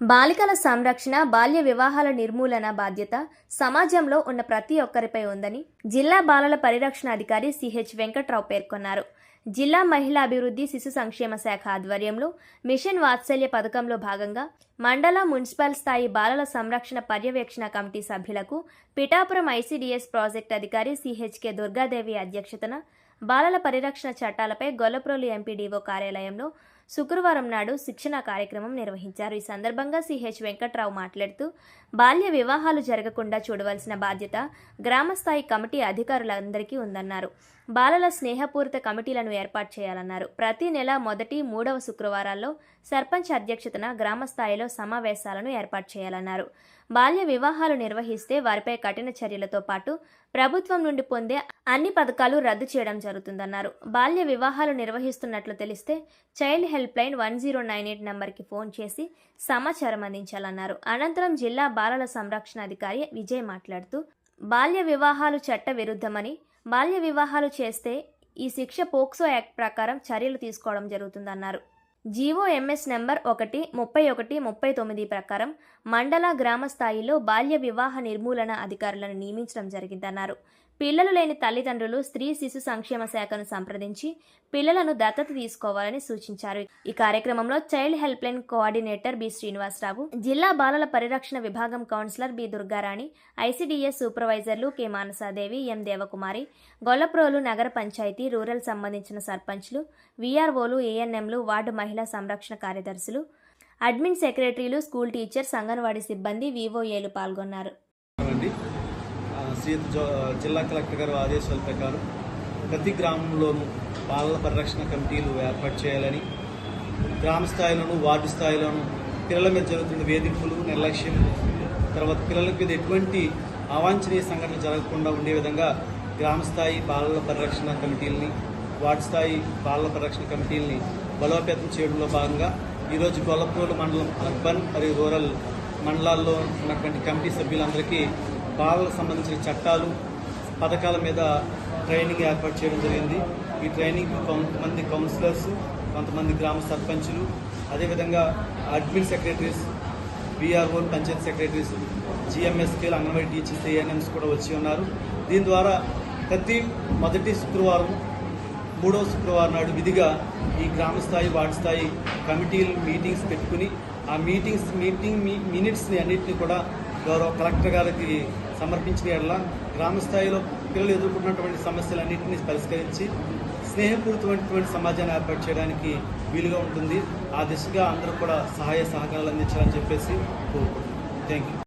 బాలికల సంరక్షణ బాల్య వివాహాల నిర్మూలన బాధ్యత సమాజంలో ఉన్న ప్రతి ఒక్కరిపై ఉందని జిల్లా బాలల పరిరక్షణ అధికారి సిహెచ్ వెంకట్రావు పేర్కొన్నారు. జిల్లా మహిళా అభివృద్ధి శిశు సంక్షేమ శాఖ ఆధ్వర్యంలో మిషన్ వాత్సల్య పథకంలో భాగంగా మండల మున్సిపల్ స్థాయి బాలల సంరక్షణ పర్యవేక్షణ కమిటీ సభ్యులకు పిఠాపురం ఐసీడీఎస్ ప్రాజెక్ట్ అధికారి సిహెచ్కే దుర్గాదేవి అధ్యక్షతన బాలల పరిరక్షణ చట్టాలపై గొల్లప్రోలు ఎంపీడీఓ కార్యాలయంలో శుక్రవారం నాడు శిక్షణ కార్యక్రమం నిర్వహించారు. ఈ సందర్భంగా సిహెచ్ వెంకట్రావు మాట్లాడుతూ బాల్య వివాహాలు జరగకుండా చూడవలసిన బాధ్యత గ్రామస్థాయి కమిటీ అధికారులందరికీ ఉందన్నారు. బాలల స్నేహపూరిత కమిటీలను ఏర్పాటు చేయాలన్నారు. ప్రతి నెల మొదటి మూడవ శుక్రవారాల్లో సర్పంచ్ అధ్యక్షతన గ్రామ స్థాయిలో సమావేశాలను ఏర్పాటు చేయాలన్నారు. బాల్య వివాహాలు నిర్వహిస్తే వారిపై కఠిన చర్యలతో పాటు ప్రభుత్వం నుండి పొందే అన్ని పథకాలు రద్దు చేయడం జరుగుతుందన్నారు. బాల్య వివాహాలు నిర్వహిస్తున్నట్లు తెలిస్తే child help line one zero nine eight నెంబర్కి ఫోన్ చేసి సమాచారం అందించాలన్నారు. అనంతరం జిల్లా బాలల సంరక్షణ అధికారి విజయ్ మాట్లాడుతూ బాల్య వివాహాలు చట్ట విరుద్ధమని బాల్య వివాహాలు చేస్తే ఈ శిక్ష పోక్సో యాక్ట్ ప్రకారం చర్యలు తీసుకోవడం జరుగుతుందన్నారు. జీవో ఎంఎస్ నెంబర్ ఒకటి ముప్పై ఒకటి ముప్పై తొమ్మిది ప్రకారం మండల గ్రామ స్థాయిలో బాల్య వివాహ నిర్మూలన అధికారులను నియమించడం జరిగిందన్నారు. పిల్లలు లేని తల్లిదండ్రులు స్త్రీ శిశు సంక్షేమ శాఖను సంప్రదించి పిల్లలను దత్తత తీసుకోవాలని సూచించారు. ఈ కార్యక్రమంలో child help line coordinator B Srinivasarao జిల్లా బాలల పరిరక్షణ విభాగం కౌన్సిలర్ బి దుర్గారాణి ఐసీడీఎస్ సూపర్వైజర్లు కె మానసాదేవి ఎం దేవకుమారి గొల్లప్రోలు నగర పంచాయతీ రూరల్ సంబంధించిన సర్పంచ్లు విఆర్ఓలు ఏఎన్ఎంలు వార్డు మహిళ సంరక్షణ కార్యదర్శులు అడ్మిన్ సెక్రటరీలు స్కూల్ టీచర్స్ అంగన్వాడీ సిబ్బంది వివోఏలు పాల్గొన్నారు. జిల్లా కలెక్టర్ గారు ఆదేశాల ప్రకారం ప్రతి గ్రామంలోనూ బాలల పరిరక్షణ కమిటీలు ఏర్పాటు చేయాలని గ్రామ స్థాయిలోనూ వార్డు స్థాయిలోనూ పిల్లల మీద జరుగుతున్న వేధింపులు నిర్లక్ష్యం తర్వాత పిల్లల మీద ఎటువంటి అవాంఛనీయ సంఘటనలు జరగకుండా ఉండే విధంగా గ్రామ స్థాయి బాలల పరిరక్షణ కమిటీలని వార్డు స్థాయి బాలల పరిరక్షణ కమిటీలని బలోపేతం చేయడంలో భాగంగా ఈరోజు గొల్లపూర్ మండలం అర్బన్ మరియు రూరల్ మండలాల్లో ఉన్నటువంటి కమిటీ సభ్యులందరికీ బాలలకు సంబంధించిన చట్టాలు పథకాల మీద ట్రైనింగ్ ఏర్పాటు చేయడం జరిగింది. ఈ ట్రైనింగ్ కొంతమంది కౌన్సిలర్స్ కొంతమంది గ్రామ సర్పంచులు అదేవిధంగా admin secretaries BRO panchayat secretaries జిఎంఎస్కేలు anganwadi teachers ANMs కూడా వచ్చి ఉన్నారు. దీని ద్వారా ప్రతి మొదటి శుక్రవారం మూడవ శుక్రవారం నాడు విధిగా ఈ గ్రామ స్థాయి వార్డు స్థాయి కమిటీలు మీటింగ్స్ పెట్టుకుని ఆ మీటింగ్స్ మీటింగ్ మీ మినిట్స్ని అన్నింటినీ కూడా గౌరవ కలెక్టర్ గారికి సమర్పించిన ఎడల గ్రామ స్థాయిలో పిల్లలు ఎదుర్కొన్నటువంటి సమస్యలన్నింటినీ పరిష్కరించి స్నేహపూరితమైనటువంటి సమాజాన్ని ఏర్పాటు చేయడానికి వీలుగా ఉంటుంది. ఆ దిశగా అందరూ కూడా సహాయ సహకారాలు అందించాలని చెప్పేసి కోరుకుంటున్నాను. Thank you